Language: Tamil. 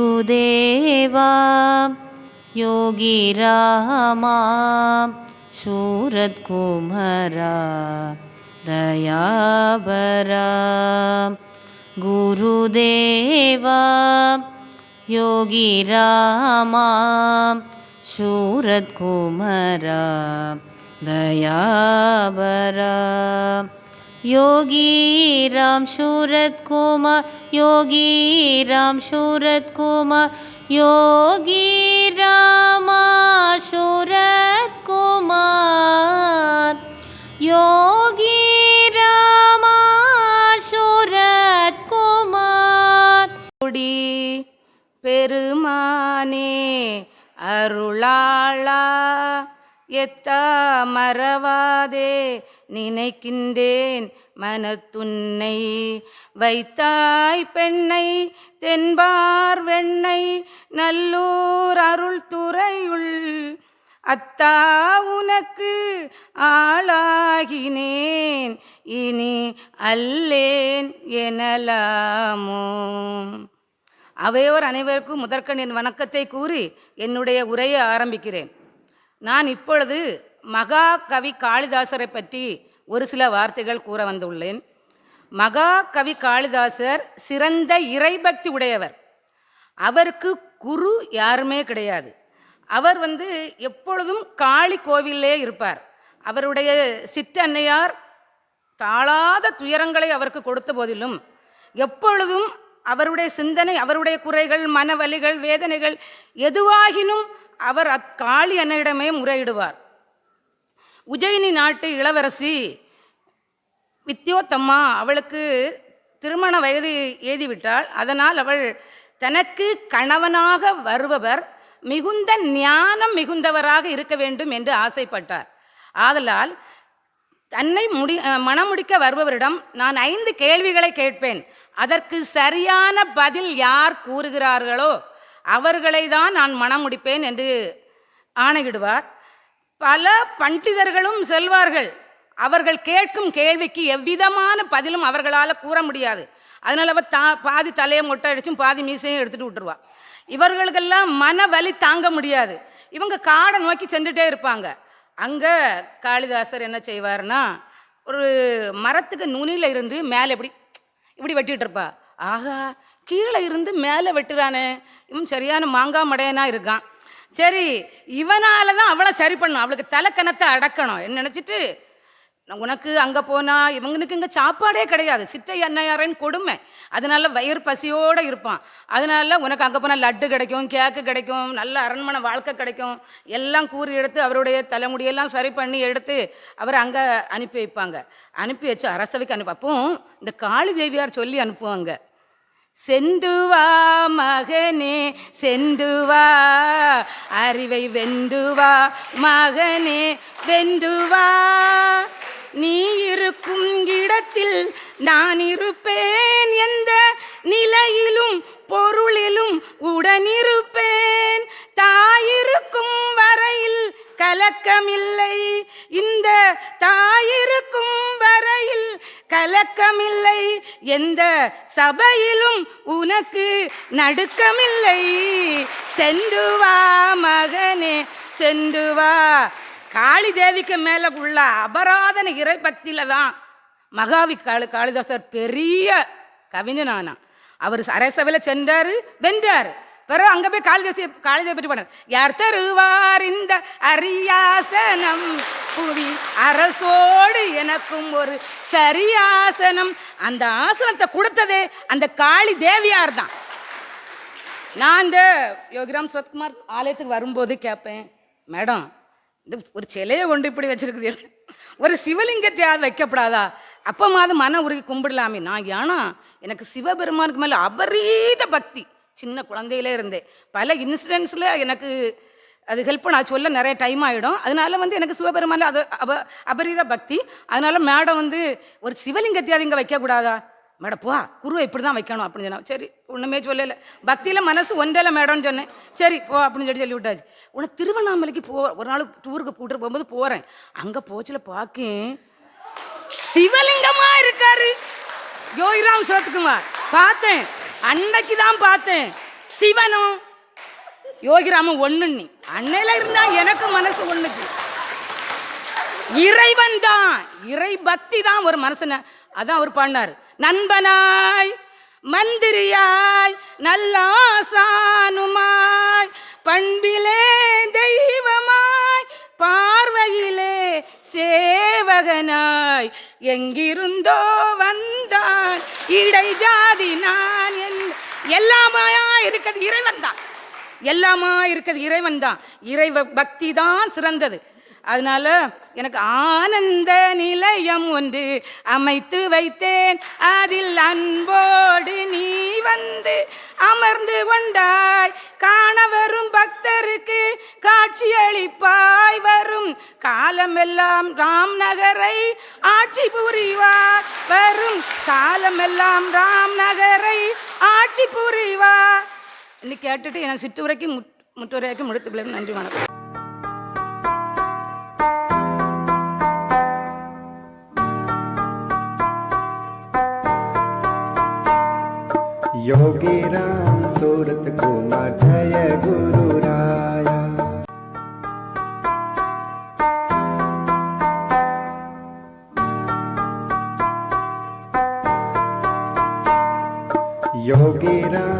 गुरुदेवा योगिरामा शूरत्कुमरा दयाबरा गुरुदेवा योगिरामा शूरत्कुमरा दयाबरा योगी राम शूरत कुमार योगी राम शूरत कुमार योगी रामा शूरत कुमार योगी रामा शूरत कुमार குடி பெருமானே அருளாளா எத்தா மறவாதே நினைக்கின்றேன் மனத்துன்னை. வைத்தாய் பெண்ணை தென்பார் வெண்ணை நல்லூர் அருள் துறையுள் அத்தா உனக்கு ஆளாகினேன் இனி அல்லேன் எனலாமோ. அவையோர் அனைவருக்கும் முதற்கண் என் வணக்கத்தை கூறி என்னுடைய உரையை ஆரம்பிக்கிறேன். நான் இப்பொழுது மகா கவி காளிதாசரை பற்றி ஒரு சில வார்த்தைகள் கூற வந்துள்ளேன். மகா கவி காளிதாசர் சிறந்த இறைபக்தி உடையவர். அவருக்கு குரு யாருமே கிடையாது. அவர் வந்து எப்பொழுதும் காளி கோவிலே இருப்பார். அவருடைய சிற்றன்னையார் தாழாத துயரங்களை அவருக்கு கொடுத்த போதிலும் எப்பொழுதும் அவருடைய சிந்தனை அவருடைய குறைகள் மனவலிகள் வேதனைகள் எதுவாகினும் அவர் அக்காளி அன்னையிடமே முறையிடுவார். உஜயினி நாட்டு இளவரசி வித்யோத்தம்மா அவளுக்கு திருமண வயது ஏதிவிட்டாள் அதனால் அவள் தனக்கு கணவனாக வருபவர் மிகுந்த ஞானம் மிகுந்தவராக இருக்க வேண்டும் என்று ஆசைப்பட்டார். ஆதலால் தன்னை முடி மனமுடிக்க வருபவரிடம் நான் ஐந்து கேள்விகளை கேட்பேன். அதற்கு சரியான பதில் யார் கூறுகிறார்களோ அவர்களை தான் நான் மணம் முடிப்பேன் என்று ஆணையிடுவார். பல பண்டிதர்களும் செல்வார்கள் அவர்கள் கேட்கும் கேள்விக்கு எவ்விதமான பதிலும் அவர்களால் கூற முடியாது. அதனால அவள் தா பாதி தலையை மொட்டை அடிச்சும் பாதி மீசையும் எடுத்துகிட்டு விட்டுருவா. இவர்களுக்கெல்லாம் மன வலி தாங்க முடியாது. இவங்க காடை நோக்கி சென்றுட்டே இருப்பாங்க. அங்கே காளிதாசர் என்ன செய்வார்னா ஒரு மரத்துக்கு நுனியில் இருந்து மேலே இப்படி இப்படி வெட்டிகிட்ருப்பா ஆகா கீழே இருந்து மேலே வெட்டுறானே. இவன் சரியான மாங்காய் மடையனாக இருக்கான். சரி இவனால தான் அவளை சரி பண்ணும் அவளுக்கு தலைக்கணத்தை அடக்கணும். என்ன நினச்சிட்டு உனக்கு அங்கே போனால் இவங்களுக்கு இங்கே சாப்பாடே கிடையாது. சிற்றை அன்னையாரன் கொடுமை. அதனால வயிறு பசியோடு இருப்பான். அதனால உனக்கு அங்கே போனால் லட்டு கிடைக்கும் கேக்கு கிடைக்கும் நல்ல அரண்மனை வாழ்க்கை கிடைக்கும். எல்லாம் கூறி எடுத்து அவருடைய தலைமுடியெல்லாம் சரி பண்ணி எடுத்து அவர் அங்கே அனுப்பி வைப்பாங்க. அனுப்பி வச்சு அரசவைக்கு அனுப்ப இந்த காளி தேவியார் சொல்லி அனுப்புவாங்க. செந்துவா மகனே சென்று வா. அறிவை வெந்துவா மகனே வெந்துவா நீ இருக்கும் இடத்தில் நான் இருப்பேன். எந்த நிலையிலும் பொருளிலும் உடனிருப்பேன் தாயிருக்கும் வரையில் கலக்கமில்லை. இந்த தாயிருக்கும் வரையில் கலக்கமில்லை. எந்த சபையிலும் உனக்கு நடுக்கமில்லை. சென்று வா மகனே சென்று வா. காளி தேவிக்கு மேலே உள்ள அபராதன இறை பக்தியில் தான் மகாவி காளி காளிதாசர் பெரிய கவிஞனானா அவர் அரசவையில் சென்றார் வென்றார். பிறகு அங்கே போய் காளிதாசி காளிதாசி பற்றி பண்ணார் யார் தருவார் இந்த அரியாசனம்? புவி அரசோடு எனக்கும் ஒரு சரியாசனம். அந்த ஆசனத்தை கொடுத்தது அந்த காளி தேவியார் தான். நான் இந்த யோகிராம் சுவத்குமார் ஆலயத்துக்கு வரும்போது கேட்பேன் மேடம் இந்த ஒரு சிலையை கொண்டு இப்படி வச்சிருக்குது ஒரு சிவலிங்கத்தையாவது வைக்கப்படாதா? அப்பமாவது மன உருகி கும்பிடலாமே. நான் ஏன்னா எனக்கு சிவபெருமானுக்கு மேலே அபரீத பக்தி. சின்ன குழந்தையிலே இருந்தேன் பல இன்சிடென்ட்ஸில் எனக்கு அது ஹெல்ப் பண்ண சொல்ல நிறைய டைம் ஆகிடும் அதனால வந்து எனக்கு சிவபெருமானில் அது அப அபரீத பக்தி. அதனால மேடம் வந்து ஒரு சிவலிங்கத்தையாவது இங்கே வைக்கக்கூடாதா? மேடம் போ குருவை இப்படி தான் வைக்கணும் அப்படின்னு சொன்னா சரி ஒன்றுமே சொல்லலை. பக்தியில் மனசு ஒன்றல மேடம்னு சொன்னேன். சரி போ அப்படின்னு சொல்லி சொல்லி விட்டாச்சு உன்னை திருவண்ணாமலைக்கு போ ஒரு நாள் டூருக்கு கூட்டிட்டு போகும்போது போகிறேன் அங்கே போச்சில் பார்க்கேன் சிவலிங்கமாக இருக்காரு. யோகிராம் சிவத்துக்குமார் பார்த்தேன். அன்னைக்கு தான் பார்த்தேன். சிவனும் யோகிராமன் ஒன்றுன்னு நீ அன்னையில இருந்தா எனக்கு மனசு ஒன்றுச்சு இறைவன் தான். இறை பக்தி தான் ஒரு மனசன அதான் அவர் பாடினார். நண்பனாய் மந்திரியாய் நல்லாசானுமாய் பண்பிலே தெய்வமாய் பார்வையிலே சேவகனாய் எங்கிருந்தோ வந்தான் இடை ஜாதி நான் என் எல்லாமாயா இருக்கிறது இறைவன் தான். எல்லாமா இருக்கிறது இறைவன் தான். இறைவ பக்தி தான் சிறந்தது. அதனால எனக்கு ஆனந்த நிலையம் ஒன்று அமைத்து வைத்தேன். அதில் அன்போடு நீ வந்து அமர்ந்து கொண்டாய். காண வரும் பக்தருக்கு காட்சியளிப்பாய் வரும் காலமெல்லாம் ராம் நகரை ஆட்சி புரிவார். வரும் காலமெல்லாம் ராம் நகரை ஆட்சி புரிவார். இன்னைக்கு கேட்டுட்டு எனக்கு சிற்றுரைக்கும் முட் முற்றுரைக்கும் முடித்து பிள்ளைங்க நன்றி வணக்கம். योगी राम सूरत कुमार जय गुरु राया योगी राम